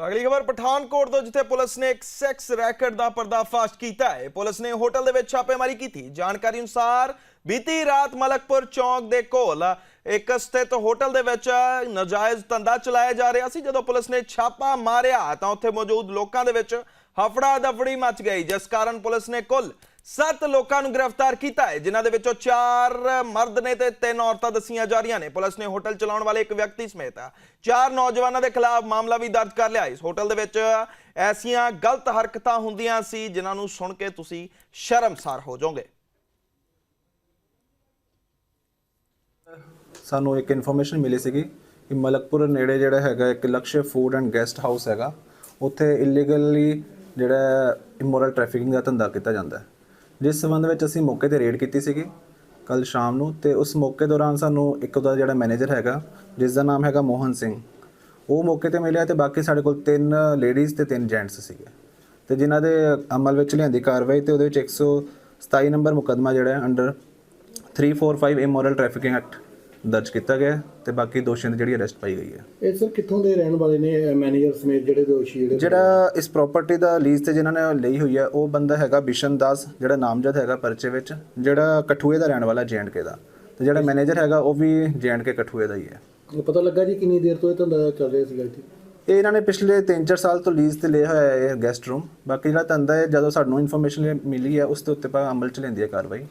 ਤਾਂ ਅਗਲੀ ਖਬਰ, ਪਠਾਨਕੋਟ ਤੋਂ, ਜਿੱਥੇ ਪੁਲਿਸ ਨੇ ਇੱਕ ਸੈਕਸ ਰੈਕਟ ਦਾ ਪਰਦਾਫਾਸ਼ ਕੀਤਾ ਹੈ। ਪੁਲਿਸ ਨੇ ਹੋਟਲ ਦੇ ਵਿੱਚ ਛਾਪੇਮਾਰੀ ਕੀਤੀ। ਜਾਣਕਾਰੀ ਅਨੁਸਾਰ ਬੀਤੀ ਰਾਤ ਮਲਕਪੁਰ ਚੌਂਕ ਦੇ ਕੋਲ ਇੱਕ ਸਥਿਤ ਹੋਟਲ ਦੇ ਵਿੱਚ ਨਾਜਾਇਜ਼ ਧੰਦਾ ਚਲਾਇਆ ਜਾ ਰਿਹਾ ਸੀ। ਜਦੋਂ ਪੁਲਿਸ ਨੇ ਛਾਪਾ ਮਾਰਿਆ, ਤਾਂ ਉੱਥੇ ਮੌਜੂਦ ਲੋਕਾਂ ਦੇ ਵਿੱਚ ਹਫੜਾ ਦਫੜੀ ਮਚ ਗਈ, ਜਿਸ ਕਾਰਨ ਪੁਲਿਸ ਨੇ ਕੁੱਲ ਸੱਤ ਲੋਕਾਂ ਨੂੰ ਗ੍ਰਿਫਤਾਰ ਕੀਤਾ ਹੈ, ਜਿਨ੍ਹਾਂ ਦੇ ਵਿੱਚੋਂ ਚਾਰ ਮਰਦ ਨੇ ਤੇ ਤਿੰਨ ਔਰਤਾਂ ਦੱਸੀਆਂ ਜਾ ਰਹੀਆਂ ਨੇ। ਪੁਲਿਸ ਨੇ ਹੋਟਲ ਚਲਾਉਣ ਵਾਲੇ ਇੱਕ ਵਿਅਕਤੀ ਸਮੇਤ ਚਾਰ ਨੌਜਵਾਨਾਂ ਦੇ ਖਿਲਾਫ ਮਾਮਲਾ ਵੀ ਦਰਜ ਕਰ ਲਿਆ ਇਸ ਹੋਟਲ ਦੇ ਵਿੱਚ ਐਸੀਆਂ ਗਲਤ ਹਰਕਤਾਂ ਹੁੰਦੀਆਂ ਸੀ, ਜਿਨ੍ਹਾਂ ਨੂੰ ਸੁਣ ਕੇ ਤੁਸੀਂ ਸ਼ਰਮਸਾਰ ਹੋ ਜਾਓਗੇ। ਸਾਨੂੰ ਇੱਕ ਇਨਫੋਰਮੇਸ਼ਨ ਮਿਲੀ ਸੀਗੀ ਕਿ ਮਲਕਪੁਰ ਨੇੜੇ ਜਿਹੜਾ ਹੈਗਾ ਇੱਕ ਲਕਸ਼ ਫੂਡ ਐਂਡ ਗੈਸਟ ਹਾਊਸ ਹੈਗਾ, ਉੱਥੇ ਇਲੀਗਲੀ ਜਿਹੜਾ ਇਮੋਰਲ ਟ੍ਰੈਫਿਕਿੰਗ ਦਾ ਧੰਦਾ ਕੀਤਾ ਜਾਂਦਾ ਹੈ। ਜਿਸ ਸੰਬੰਧ ਵਿੱਚ ਅਸੀਂ ਮੌਕੇ ਤੇ ਰੇਡ ਕੀਤੀ ਸੀਗੀ ਕੱਲ ਸ਼ਾਮ ਨੂੰ ਤੇ ਉਸ ਮੌਕੇ ਦੌਰਾਨ ਸਾਨੂੰ ਇੱਕ ਉਹਦਾ ਜਿਹੜਾ ਮੈਨੇਜਰ ਹੈਗਾ, ਜਿਸ ਦਾ ਨਾਮ ਹੈਗਾ ਮੋਹਨ ਸਿੰਘ, ਉਹ ਮੌਕੇ ਤੇ ਮਿਲਿਆ ਤੇ ਬਾਕੀ ਸਾਡੇ ਕੋਲ ਤਿੰਨ ਲੇਡੀਜ਼ ਤੇ ਤਿੰਨ ਜੈਂਟਸ ਸੀਗੇ। ਤੇ ਜਿਨ੍ਹਾਂ ਦੇ ਅਮਲ ਵਿੱਚ ਲਿਆਂਦੀ ਕਾਰਵਾਈ ਤੇ ਉਹਦੇ ਵਿੱਚ 127 ਨੰਬਰ ਮੁਕੱਦਮਾ ਜਿਹੜਾ ਹੈ ਅੰਡਰ 345 ਇਮੋਰਲ ਟ੍ਰੈਫਿਕਿੰਗ ਐਕਟ ਦਰਜ ਕੀਤਾ ਗਿਆ ਹੈ ਤੇ ਬਾਕੀ ਦੋਸ਼ੀਆਂ ਦੀ ਜਿਹੜੀ ਅਰੈਸਟ ਪਾਈ ਗਈ ਹੈ। ਇਹ ਸਰ ਕਿੱਥੋਂ ਦੇ ਰਹਿਣ ਵਾਲੇ ਨੇ ਮੈਨੇਜਰ ਸਮੇਤ ਜਿਹੜੇ ਦੋਸ਼ੀ ਜਿਹੜੇ ਜਿਹੜਾ ਇਸ ਪ੍ਰਾਪਰਟੀ ਦਾ ਲੀਜ਼ ਤੇ ਜਿਨ੍ਹਾਂ ਨੇ ਲਈ ਹੋਈ ਹੈ ਉਹ ਬੰਦਾ ਹੈਗਾ ਬਿਸ਼ਨ ਦਾਸ ਜਿਹੜਾ ਨਾਮਜ਼ਦ ਹੈਗਾ ਪਰਚੇ ਵਿੱਚ ਜਿਹੜਾ ਕਠੂਏ ਦਾ ਰਹਿਣ ਵਾਲਾ ਕੇ ਦਾ। ਤੇ ਜਿਹੜਾ ਮੈਨੇਜਰ ਹੈਗਾ ਉਹ ਵੀ ਕੇ ਕਠੂਏ ਦਾ ਹੀ ਹੈ। ਪਤਾ ਲੱਗਾ ਜੀ ਕਿੰਨੀ ਦੇਰ ਤੋਂ ਇਹ ਧੰਦਾ ਚੱਲ ਰਿਹਾ ਸੀਗਾ ਇੱਥੇ ਇਹ ਇਹਨਾਂ ਨੇ ਪਿਛਲੇ 3-4 ਸਾਲ ਤੋਂ ਲੀਜ਼ ਤੇ ਲਿਆ ਹੋਇਆ ਹੈ ਇਹ ਗੈਸਟ ਰੂਮ ਬਾਕੀ ਜਿਹੜਾ ਧੰਦਾ ਹੈ ਜਦੋਂ ਸਾਨੂੰ ਇਨਫੋਰਮੇਸ਼ਨ ਮਿਲੀ ਹੈ ਉਸ ਦੇ ਉੱਤੇ ਪਾ ਅਮਲ ਚ ਲੈਂਦੀ ਹੈ ਕਾਰਵਾਈ।